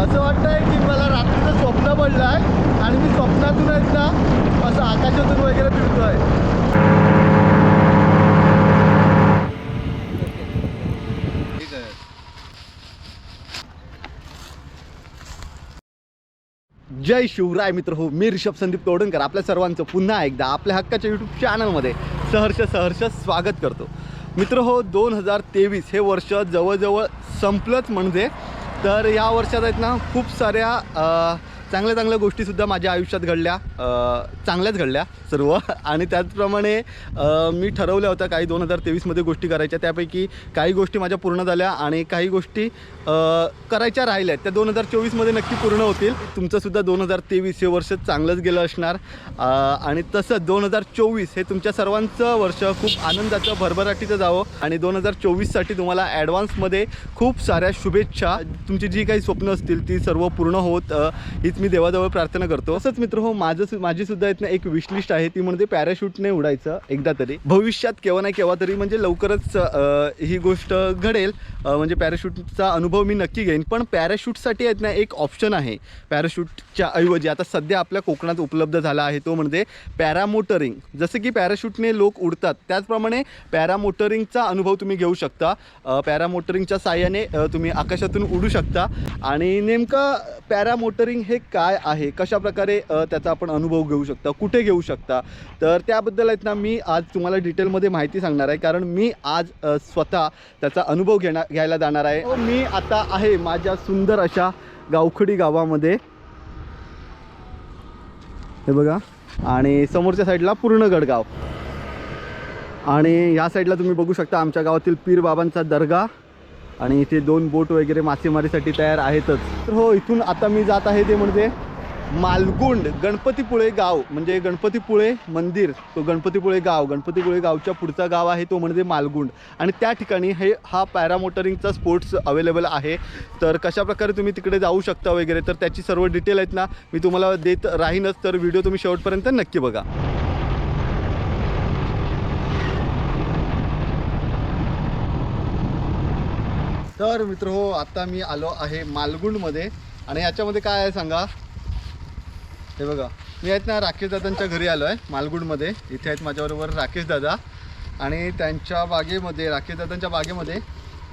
असं वाटतंय की मला रात्रीचं स्वप्न पडलं आहे आणि मी स्वप्नातून आहेत ना असं आकाशातून वगैरे फिरतोय. जय शिवराय मित्र हो मी ऋषभ संदीप तोडणकर. आपल्या सर्वांचं पुन्हा एकदा आपल्या हक्काच्या यूट्यूब चॅनलमध्ये सहर्ष सहर्ष स्वागत करतो. मित्र हो दोन हजार तेवीस हे वर्ष जवळजवळ संपलंच म्हणजे तर या वर्षात आहेत ना खूप साऱ्या चांगल्या चांगल्या गोष्टीसुद्धा माझ्या आयुष्यात घडल्या चांगल्याच घडल्या सर्व. आणि त्याचप्रमाणे मी ठरवल्या होत्या काही दोन हजार तेवीसमध्ये गोष्टी करायच्या. त्यापैकी काही गोष्टी माझ्या पूर्ण झाल्या आणि काही गोष्टी करायच्या राहिल्या. त्या दोन हजार चोवीसमध्ये नक्की पूर्ण होतील. तुमचंसुद्धा दोन हजार तेवीस हे वर्ष चांगलंच गेलं असणार. आणि तसंच दोन हजार चोवीस हे तुमच्या सर्वांचं वर्ष खूप आनंदाचं भरभराटीचं जावं. आणि दोन हजार चोवीससाठी तुम्हाला ॲडव्हान्समध्ये खूप साऱ्या शुभेच्छा. तुमची जी काही स्वप्न असतील ती सर्व पूर्ण होत हीच मी देवाजवळ प्रार्थना करतो. तसंच मित्र हो माझं माझी सुद्धा इथनं एक विशलिस्ट आहे ती म्हणजे पॅराशूटने उडायचं एकदा तरी. भविष्यात केव्हा नाही केव्हा तरी म्हणजे लवकरच ही गोष्ट घडेल. म्हणजे पॅराशूटचा अनुभव मी नक्की घेईन. पण पॅराशूटसाठी आहेत ना एक ऑप्शन आहे. पॅराशूटच्या ऐवजी आता सध्या आपल्या कोकणात उपलब्ध झाला आहे तो म्हणजे पॅरामोटरिंग जसं की पॅराशूटने लोक उडतात त्याचप्रमाणे पॅरामोटरिंगचा अनुभव तुम्ही घेऊ शकता. पॅरामोटरिंगच्या साह्याने तुम्ही आकाशातून उडू शकता. आणि नेमकं पॅरामोटरिंग हे काय आहे? कशा प्रकारे त्याचा आपण अनुभव घेऊ शकता? कुठे घेऊ शकता? तर त्याबद्दल आहेत ना मी आज तुम्हाला डिटेलमध्ये माहिती सांगणार आहे. कारण मी आज स्वतः त्याचा अनुभव घेणार घ्यायला जाणार आहे. हो, मी आता आहे माझ्या सुंदर अशा गावखडी गावामध्ये. हे बघा. आणि समोरच्या साईडला पूर्ण गडगाव आणि ह्या साईडला तुम्ही बघू शकता आमच्या गावातील पीर बाबांचा दर्गा. आणि इथे दोन बोट वगैरे मासेमारीसाठी तयार आहेतच. तर हो इथून आता मी जात आहे ते म्हणजे मालगुंड गणपतीपुळे गाव. म्हणजे गणपतीपुळे मंदिर. तो गणपतीपुळे गाव. गणपतीपुळे गावच्या पुढचा गाव आहे तो म्हणजे मालगुंड. आणि त्या ठिकाणी हे हा पॅरामोटरिंगचा स्पोर्ट्स अवेलेबल आहे. तर कशा प्रकारे तुम्ही तिकडे जाऊ शकता वगैरे तर त्याची सर्व डिटेल आहेत ना मी तुम्हाला देत राहीनच. तर व्हिडिओ तुम्ही शेवटपर्यंत नक्की बघा. तर मित्र हो आता मी आलो आहे मालगुंडमध्ये. आणि याच्यामध्ये काय आहे सांगा? हे बघा मी आहेत ना राकेश दादांच्या घरी आलो आहे मालगुंडमध्ये. इथे आहेत माझ्याबरोबर राकेश दादा. आणि त्यांच्या बागेमध्ये राकेश दादांच्या बागेमध्ये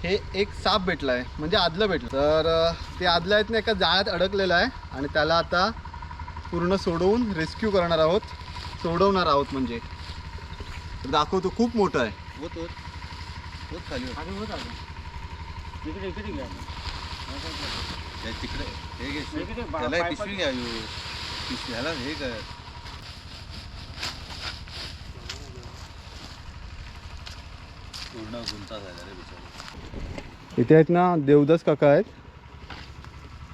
हे एक साप भेटला आहे म्हणजे आदलं भेटलं. तर ते आदलं आहेत ना एका जाळ्यात अडकलेलं आहे आणि त्याला आता पूर्ण सोडवून रेस्क्यू करणार आहोत. सोडवणार आहोत म्हणजे. दाखवतो खूप मोठं आहे. होत होत. होत खाली. इकडे इकडे घ्या. त्या तिकडे हे घे हे किती बा- त्याला पिशवी घ्या ह्यो. पिशवी ह्याला हे कर. पूर्ण गुंता झाला रे बिचारा. इथे आहेत ना देवदास काका आहेत.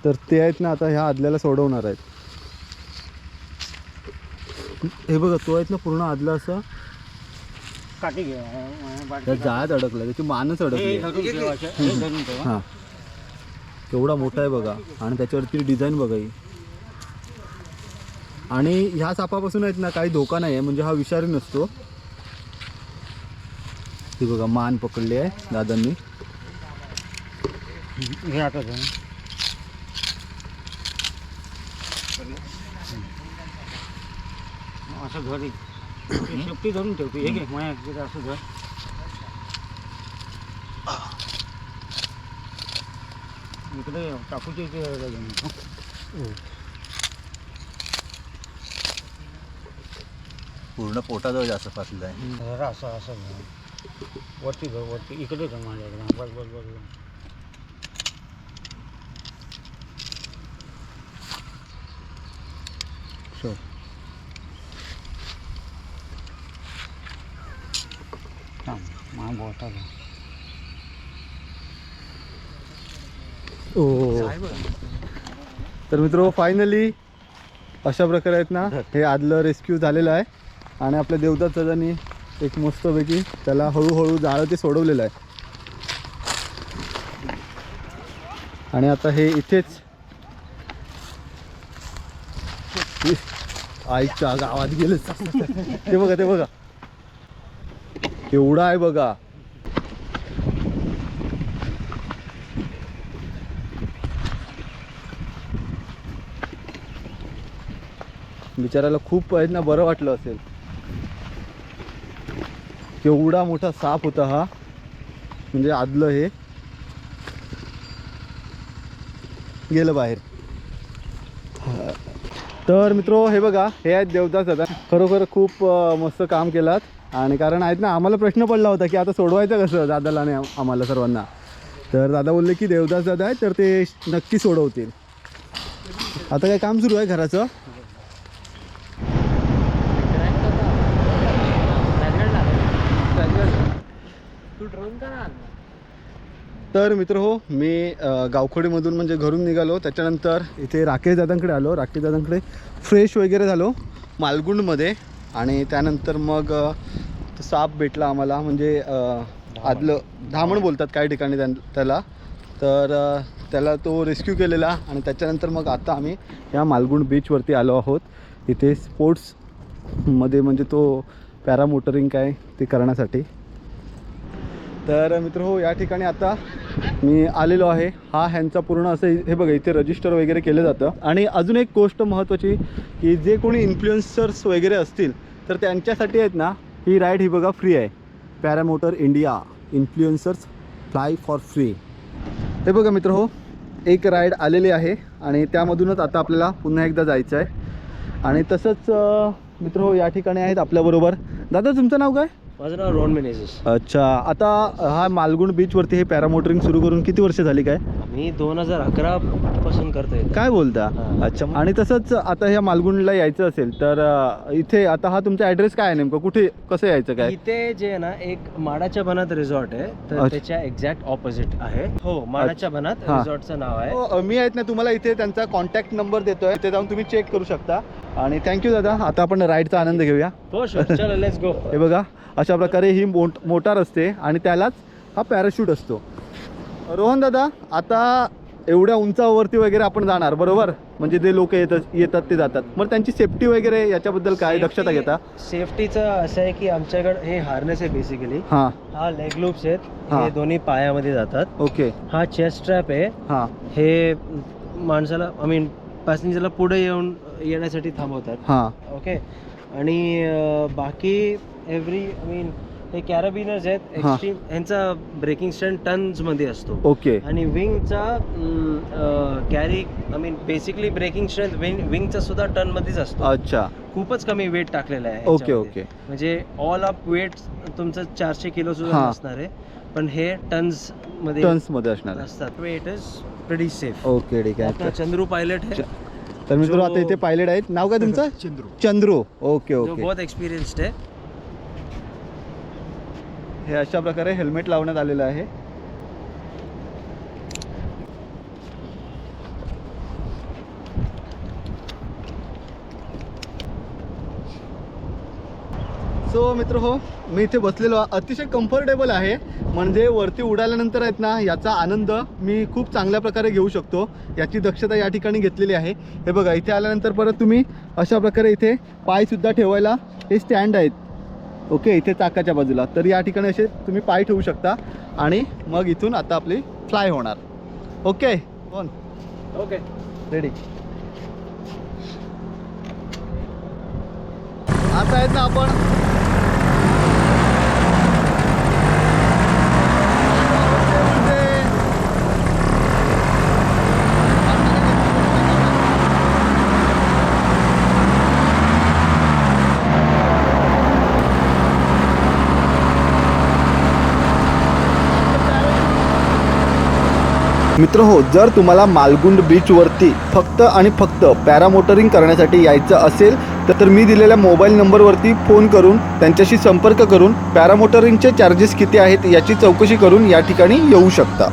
तर ते आहेत ना आता ह्या आदल्याला सोडवणार आहेत. हे बघा तो आहेत ना पूर्ण आदला असा. काठी घे. त्या. जाळ्यात अडकला त्याची मानच हे अडकली धरून ठेव अशा. हे. धरून ठेव, केवढा मोठा आहे बघा. आणि त्याच्यावरती डिझाईन बघा ही. आणि ह्या सापापासून आहेत ना काही धोका नाही आहे म्हणजे हा विषारी नसतो. ती बघा मान पकडली आहे दादांनी. हे आता धरून. असं धर. ही शेपटी धरून ठेवते. हे घे माया इकडे असं धर इकडे येतो. पूर्ण पोटाजवळ जास्त फासलेलं आहे. जरा असं असं धर. वरती धर वरती. इकडे धर माझ्याकडे. बस बस बस बस Sure. थांब मा बोटा धर. ओ. तर मित्र फायनली अशा प्रकारे आहेत ना हे आदलं रेस्क्यू झालेलं आहे. आणि आपल्या देवदास दादांनी एक मस्तपैकी त्याला हळूहळू जाळं ते सोडवलेलं आहे. आणि आता हे इथेच आईच्या गावात गेले ते बघा ते बघा. एवढा आहे बघा. बिचारायला खूप आहेत ना बरं वाटलं असेल. केवढा मोठा साप होता हा. म्हणजे आदलं हे. गेलं बाहेर. तर मित्रो हे बघा हे आहेत देवदास दादा. खरोखर खूप मस्त काम केलात. आणि कारण आहेत ना आम्हाला प्रश्न पडला होता की आता सोडवायचं कसं? दादाला आणि आम्हाला सर्वांना. तर दादा बोलले की देवदास दादा आहे तर ते नक्की सोडवतील. आता काय काम सुरू आहे घराचं? तू तर मित्र हो मी गावखोडीमधून म्हणजे घरून निघालो. त्याच्यानंतर इथे राकेश दादांकडे आलो. राकेश दादांकडे फ्रेश वगैरे झालो. मालगुंडमध्ये. आणि त्यानंतर मग साप भेटला आम्हाला म्हणजे आदलं धामण बोलतात काही ठिकाणी त्यां त्याला. तर त्याला तो रेस्क्यू केलेला आणि त्याच्यानंतर मग आता आम्ही या मालगुंड बीचवरती आलो आहोत. इथे स्पोर्ट्समध्ये म्हणजे तो पॅरामोटरिंग काय ते करण्यासाठी. तर मित्र हो या ठिकाणी आता मी आलेलो आहे. हा ह्यांचा पूर्ण असं हे बघा इथे रजिस्टर वगैरे केलं जातं. आणि अजून एक गोष्ट महत्त्वाची की जे कोणी इन्फ्लुएन्सर्स वगैरे असतील तर त्यांच्यासाठी आहेत ना ही राईड ही बघा फ्री आहे. Paramotor India influencers fly for free हे बघा मित्र हो एक राईड आलेली आहे. आणि त्यामधूनच आता आपल्याला पुन्हा एकदा जायचं आहे आणि तसंच मित्र हो या ठिकाणी आहेत आपल्याबरोबर. दादा तुमचं नाव काय? माझं नाव रोहन मेनेजेस अच्छा आता हा मालगुंड बीचवरती हे पॅरामोटरिंग सुरू करून किती वर्ष झाली काय? मी दोन हजार अकरा पासून करतोय काय बोलता. अच्छा आणि तसंच आता ह्या मालगुंडला यायचं असेल तर अ, इथे आता हा तुमचा ॲड्रेस काय आहे नेमकं? कुठे कसं यायचं काय? इथे जे आहे ना एक माडाच्या बनात रिसॉर्ट आहे तर अच्छा. त्याच्या एक्झॅक्ट ऑपोजिट आहे. हो माडाच्या बनात हा. रिसॉर्टचं नाव आहे. हो, मी आहेत ना तुम्हाला इथे त्यांचा कॉन्टॅक्ट नंबर देतोय. ते जाऊन तुम्ही चेक करू शकता. आणि थँक्यू दादा. आता आपण राईडचा आनंद घेऊया. हो शुअर चलो लेट्स गो बघा अशा प्रकारे ही मोट मोटार असते आणि त्यालाच हा पॅराशूट असतो. रोहन दादा आता एवढ्या उंचावरती वगैरे आपण जाणार बरोबर? म्हणजे जे लोक येतात येतात ते जातात. मग त्यांची सेफ्टी वगैरे याच्याबद्दल काय दक्षता घेता? सेफ्टीचं असं आहे की आमच्याकडे हे हार्नेस आहे बेसिकली हां. हा लेग लूप्स आहेत. हा. हे. दोन्ही पायामध्ये जातात. ओके. हा चेस्ट ट्रॅप आहे. हां. हे माणसाला आय मीन पॅसेंजरला पुढे येऊन येण्यासाठी थांबवतात. हां. ओके आणि बाकी एव्हरी आय मीन हे कॅराबिनर्स आहेत. एक्स्ट्रीम यांचा ब्रेकिंग स्टँड टन्समध्ये असतो. ओके आणि विंगचा carry I mean basically breaking strength wing विंगचा सुद्धा टन मध्येच असतो. अच्छा. खूपच कमी वेट टाकलेला आहे ओके. ओके म्हणजे ऑल अप वेट तुमचं चारशे किलो सुद्धा. नसणार आहे. पण हे टन्समध्ये टन्समध्ये असणार आहे. असतात. Weight is pretty safe okay ठीक आहे. चंद्रू पायलट तर मित्र आता इथे पायलट आहेत. नाव काय तुमचं? चंद्रू. चंद्रू. ओके जो ओके. बहुत एक्सपिरियन्स्ड है हे अशा प्रकारे हेल्मेट लावण्यात आलेलं आहे. सो मित्र हो मी इथे बसलेलो. अतिशय कम्फर्टेबल आहे. म्हणजे वरती उडाल्यानंतर आहेत ना याचा आनंद मी खूप चांगल्या प्रकारे घेऊ शकतो. याची दक्षता या ठिकाणी घेतलेली आहे. हे बघा इथे आल्यानंतर परत तुम्ही अशा प्रकारे इथे पायसुद्धा ठेवायला हे स्टँड आहेत. ओके इथे चाकाच्या बाजूला. तर या ठिकाणी असे तुम्ही पाय ठेवू शकता. आणि मग इथून आता आपली फ्लाय होणार. ओके कोण? ओके. रेडी आता आहेत ना आपण मित्र हो जर तुम्हाला मालगुंड बीचवरती फक्त आणि फक्त पॅरामोटरिंग करण्यासाठी यायचं असेल तर तर मी दिलेल्या मोबाईल नंबरवरती फोन करून त्यांच्याशी संपर्क करून पॅरामोटरिंगचे चार्जेस किती आहेत याची चौकशी करून या ठिकाणी येऊ शकता.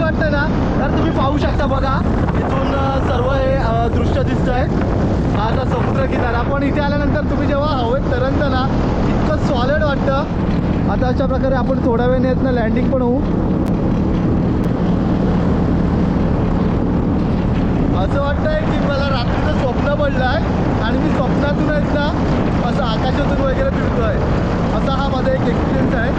वाटलं ना. तर तुम्ही पाहू शकता बघा इथून सर्व हे दृश्य दिसत आहे आता समुद्र किनारा. पण इथे आल्यानंतर तुम्ही जेव्हा हवेत तरंत ना इतकं सॉलिड वाटतं. आता अशा प्रकारे आपण थोड्या वेळाने येत ना लँडिंग पण होऊ. असं वाटतंय की मला रात्रीचं स्वप्न पडलं आहे आणि मी स्वप्नातून आहेत ना असं आकाशातून वगैरे फिरतोय. असा हा माझा एक एक्सपिरियन्स आहे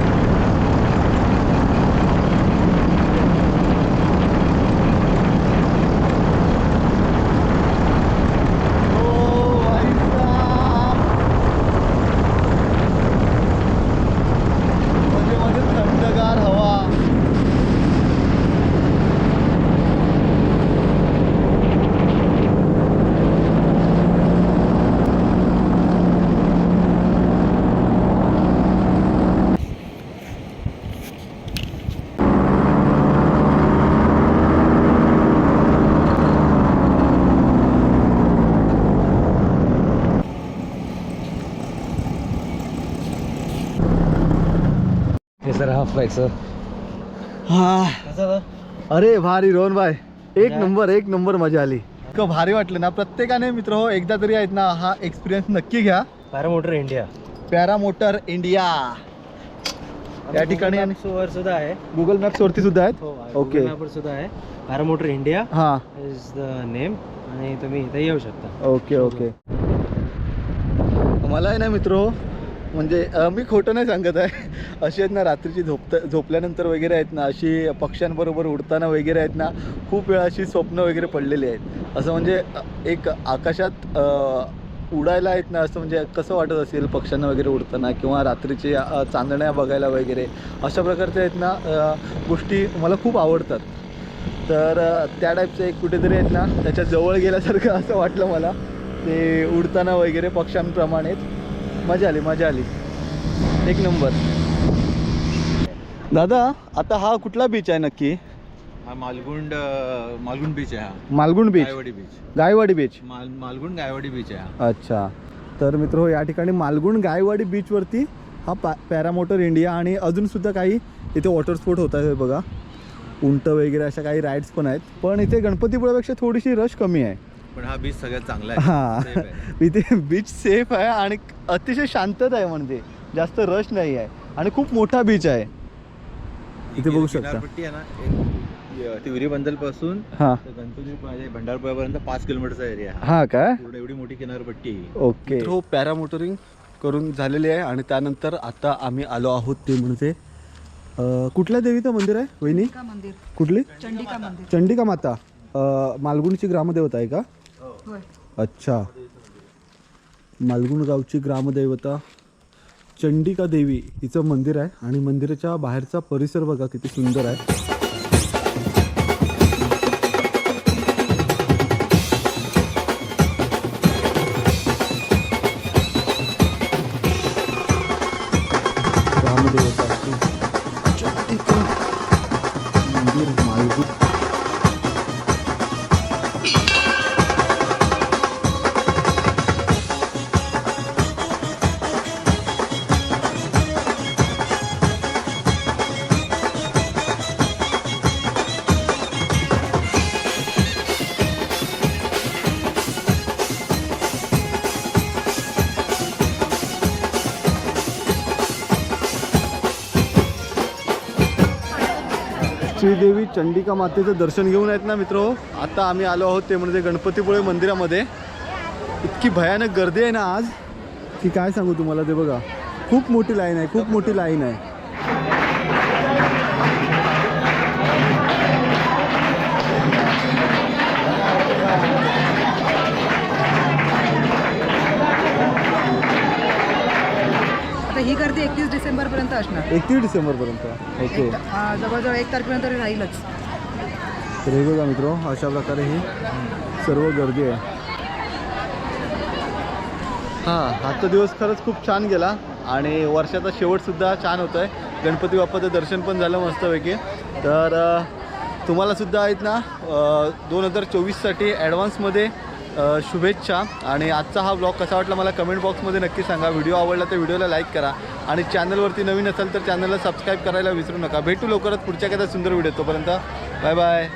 ओ, भाई साहब. मध्ये मध्ये थंडगार हवा हे सर हाफ बाईक सर हा। अरे भारी रोहन भाई। एक? नंबर एक नंबर मजा आली। इतकं भारी वाटलं ना प्रत्येकाने मित्र हो एकदा तरी आहेत ना हा एक्सपिरियन्स नक्की घ्या. Paramotor India para motor India या ठिकाणी आणि सुद्धा आहे. गुगल मॅप्स वरती सुद्धा आहेत? हो ओके. वर सुद्धा आहे. पॅरामोटर इंडिया हा. इज द नेम आणि तुम्ही इथे येऊ शकता. ओके ओके मला आहे ना मित्र म्हणजे मी खोटं नाही सांगत आहे. अशी आहेत ना रात्रीची झोपत झोपल्यानंतर वगैरे आहेत ना अशी पक्ष्यांबरोबर उडताना वगैरे आहेत ना खूप वेळा अशी स्वप्न वगैरे पडलेली आहेत. असं म्हणजे एक आकाशात उडायला आहेत ना असं म्हणजे कसं वाटत असेल पक्ष्यांना वगैरे उडताना किंवा रात्रीची चांदण्या बघायला वगैरे अशा प्रकारच्या आहेत ना गोष्टी मला खूप आवडतात. तर त्या टाईपचं एक कुठेतरी आहेत ना त्याच्याजवळ गेल्यासारखं असं वाटलं मला. ते उडताना वगैरे पक्ष्यांप्रमाणेच. मजा आली मजा आली. एक नंबर. दादा आता हा कुठला बीच आहे नक्की? हा मालगुंड मालगुंड बीच आहे हा. Malgund beach Gaywadi beach Gaywadi beach माल मालगुंड गायवाडी बीच आहे हा. अच्छा. तर मित्र या ठिकाणी मालगुंड गायवाडी बीचवरती हा पॅ पॅरामोटर इंडिया आणि अजूनसुद्धा काही इथे वॉटर स्पोर्ट होत आहे बघा. उंट वगैरे अशा काही राईड्स पण आहेत. पण इथे गणपतीपुळ्यापेक्षा थोडीशी रश कमी आहे. पण हा बीच सगळ्यात चांगला हा. आहे. इथे बीच सेफ आहे आणि अतिशय शांतता आहे म्हणजे. जास्त रश नाही आहे. आणि खूप मोठा बीच आहे. इथे बघू ही शकता. आहे ना तिवरी बंदलपासून हां गणपती भंडारपुळ्यापर्यंत पाच किलोमीटरचा एरिया आहे. हां काय एवढी मोठी किनारपट्टी आहे. ओके. हो पॅरामोटरिंग करून झालेली आहे आणि त्यानंतर आता आम्ही आलो आहोत ते म्हणजे कुठल्या देवीचं मंदिर आहे वहिनी? कुठली? चंडिका मंदिर. चंडिका माता. अं, मालगुणची ग्रामदेवता आहे का? अच्छा. मालगुण गावची ग्रामदैवता चंडिका देवी हिचं मंदिर आहे आणि मंदिराच्या बाहेरचा परिसर बघा किती सुंदर आहे. श्रीदेवी चंडिका मातेचं दर्शन घेऊन आहेत ना मित्र? आता आम्ही आलो आहोत ते म्हणजे गणपतीपुळे मंदिरामध्ये. इतकी भयानक गर्दी आहे ना आज. की काय सांगू तुम्हाला ते बघा. खूप मोठी लाईन आहे खूप मोठी लाईन आहे. ही गर्दी एकतीस डिसेंबर पर्यंत असणार. एकतीस डिसेंबरपर्यंत ओके. एक- जवळजवळ एक तारखेपर्यंत तरी राहीलच. तर हे बघा मित्र अशा प्रकारे ही सर्व गर्दी आहे. हां आजचा दिवस खरंच खूप छान गेला आणि वर्षाचा शेवटसुद्धा छान होतो आहे गणपती बाप्पाचं दर्शन पण झालं मस्तपैकी. तर अ, तुम्हालासुद्धा आहेत ना दोन हजार चोवीससाठी ॲडव्हान्समध्ये शुभेच्छा. आणि आजचा हा ब्लॉग कसा वाटला मला कमेंट बॉक्समध्ये नक्की सांगा. व्हिडिओ आवडला तर व्हिडिओला लाईक करा. आणि चॅनलवरती नवीन असेल तर चॅनलला सबस्क्राईब करायला विसरू नका. भेटू लवकरच पुढच्या एखाद्या सुंदर व्हिडिओ तोपर्यंत. Bye bye